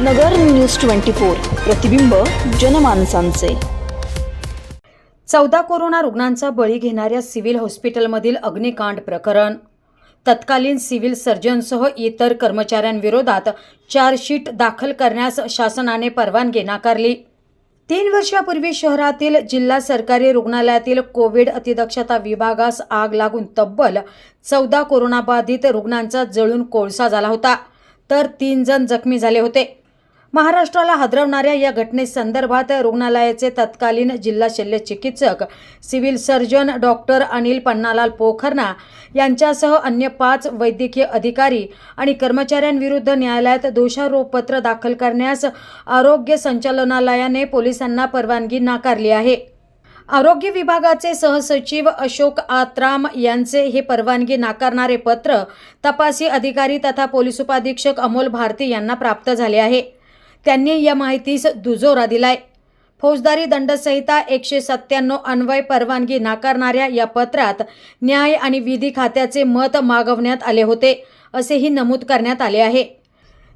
नगर news twenty four प्रतिबिंब जनमानसांचे. चौदा corona रुग्णांचा बळी घेणाऱ्या सिव्हिल हॉस्पिटलमधील अग्निकांड प्रकरण. तत्कालीन सिव्हिल सर्जनसह इतर कर्मचाऱ्यांविरोधात चार्जशीट दाखल करण्यास शासनाने परवानगी नाकारली. तीन वर्षापूर्वी शहरातील जिल्हा सरकारी रुग्णालयातील कोविड अतिदक्षता विभागास आग लागून तब्बल चौदा कोरोनाबाधित रुग्णांचा जळून कोळसा झाला होता. तर तीन जण जखमी झाले होते. महाराष्ट्राला हादरवणाऱ्या या घटनेसंदर्भात रुग्णालयाचे तत्कालीन जिल्हा शल्य चिकित्सक civil surgeon doctor Anil Pannalal Pokharna यांच्यासह अन्य पाच वैद्यकीय अधिकारी आणि कर्मचाऱ्यांविरुद्ध न्यायालयात दोषारोपपत्र दाखल करण्यास आरोग्य संचालनालयाने पोलिसांना परवानगी नाकारली आहे. आरोग्य विभागाचे सहसचिव अशोक आत्राम यांचे हे परवानगी नाकारणारे पत्र तपासी अधिकारी तथा पोलीस उपाधीक्षक अमोल भारती यांना प्राप्त झाले आहे. त्यांनी या माहितीस दुजोरा दिलाय. फौजदारी दंडसंहिता एकशे सत्त्याण्णव अन्वय परवानगी नाकारणाऱ्या या पत्रात न्याय आणि विधी खात्याचे मत मागवण्यात आले होते असेही नमूद करण्यात आले आहे.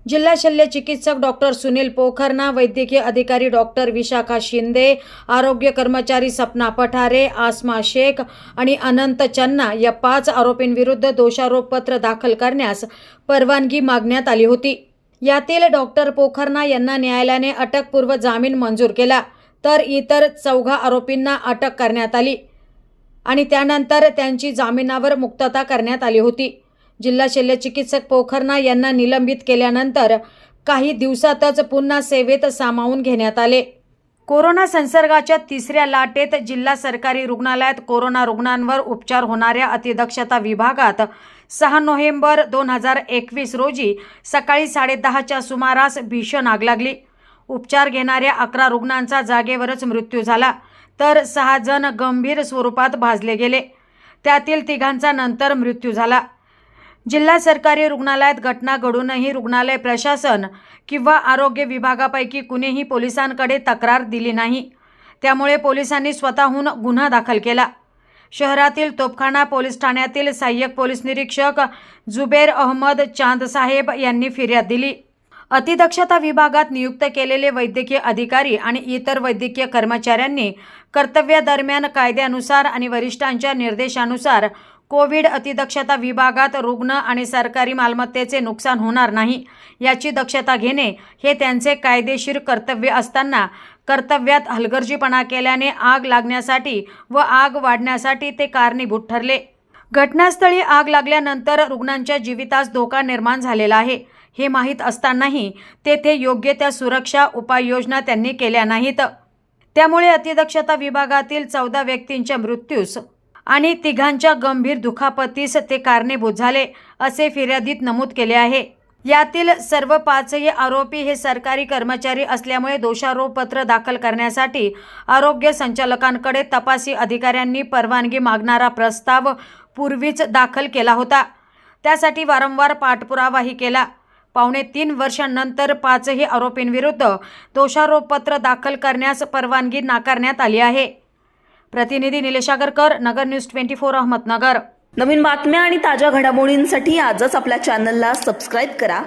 जिल्हा शल्य चिकित्सक डॉक्टर सुनील पोखरना वैद्यकीय अधिकारी डॉक्टर विशाखा शिंदे आरोग्य कर्मचारी सपना पठारे आसमा शेख आणि अनंत चन्ना या पाच आरोपींविरुद्ध दोषारोपपत्र दाखल करण्यास परवानगी मागण्यात आली होती. यातील डॉक्टर पोखरना यांना न्यायालयाने अटकपूर्व जामीन मंजूर केला. तर इतर चौघा आरोपींना अटक करण्यात आली आणि त्यानंतर त्यांची जामिनावर मुक्तता करण्यात आली होती. जिल्हा शल्यचिकित्सक पोखरना यांना निलंबित केल्यानंतर काही दिवसातच पुन्हा सेवेत सामावून घेण्यात आले. कोरोना संसर्गाच्या तिसऱ्या लाटेत जिल्हा सरकारी रुग्णालयात कोरोना रुग्णांवर उपचार होणाऱ्या अतिदक्षता विभागात सहा नोव्हेंबर दोन हजार एकवीस रोजी सकाळी साडेदहाच्या सुमारास भीषण आग लागली. उपचार घेणाऱ्या अकरा रुग्णांचा जागेवरच मृत्यू झाला तर सहा जण गंभीर स्वरूपात भाजले गेले. त्यातील तिघांचा नंतर मृत्यू झाला. जिल्हा सरकारी रुग्णालयात घटना घडूनही रुग्णालय प्रशासन किंवा आरोग्य विभागापैकी कुणीही पोलिसांकडे तक्रार दिली नाही. त्यामुळे पोलिसांनी स्वतःहून गुन्हा दाखल केला. शहरातील तोपखाना पोलीस ठाण्यातील सहाय्यक पोलीस निरीक्षक जुबेर अहमद चांदसाहेब यांनी फिर्याद दिली. अतिदक्षता विभागात नियुक्त केलेले वैद्यकीय अधिकारी आणि इतर वैद्यकीय कर्मचाऱ्यांनी कर्तव्यादरम्यान कायद्यानुसार आणि वरिष्ठांच्या निर्देशानुसार कोविड अतिदक्षता विभागात रुग्ण आणि सरकारी मालमत्तेचे नुकसान होणार नाही याची दक्षता घेणे हे त्यांचे कायदेशीर कर्तव्य असताना कर्तव्यात हलगर्जीपणा केल्याने आग लागण्यासाठी व आग वाढण्यासाठी ते कारणीभूत ठरले. घटनास्थळी आग लागल्यानंतर रुग्णांच्या जीवितास धोका निर्माण झालेला आहे. हे माहीत असतानाही तेथे योग्य त्या सुरक्षा उपाययोजना त्यांनी केल्या नाहीत. त्यामुळे अतिदक्षता विभागातील चौदा व्यक्तींच्या मृत्यूस आणि तिघांच्या गंभीर दुखापतीस ते कारणीभूत झाले असे फिर्यादीत नमूद केले आहे. यातील सर्व पाचही आरोपी हे सरकारी कर्मचारी असल्यामुळे दोषारोपपत्र दाखल करण्यासाठी आरोग्य संचालकांकडे तपासी अधिकाऱ्यांनी परवानगी मागणारा प्रस्ताव पूर्वीच दाखल केला होता. त्यासाठी वारंवार पाठपुरावाही केला. पावणे तीन वर्षांनंतर पाचही आरोपींविरुद्ध दोषारोपपत्र दाखल करण्यास परवानगी नाकारण्यात आली आहे. प्रतिनिधी Nilesh Agarkar Nagar news twenty four Ahmednagar. नवीन बातम्या आणि ताज्या घडामोडींसाठी आजच आपल्या चॅनलला सबस्क्राईब करा.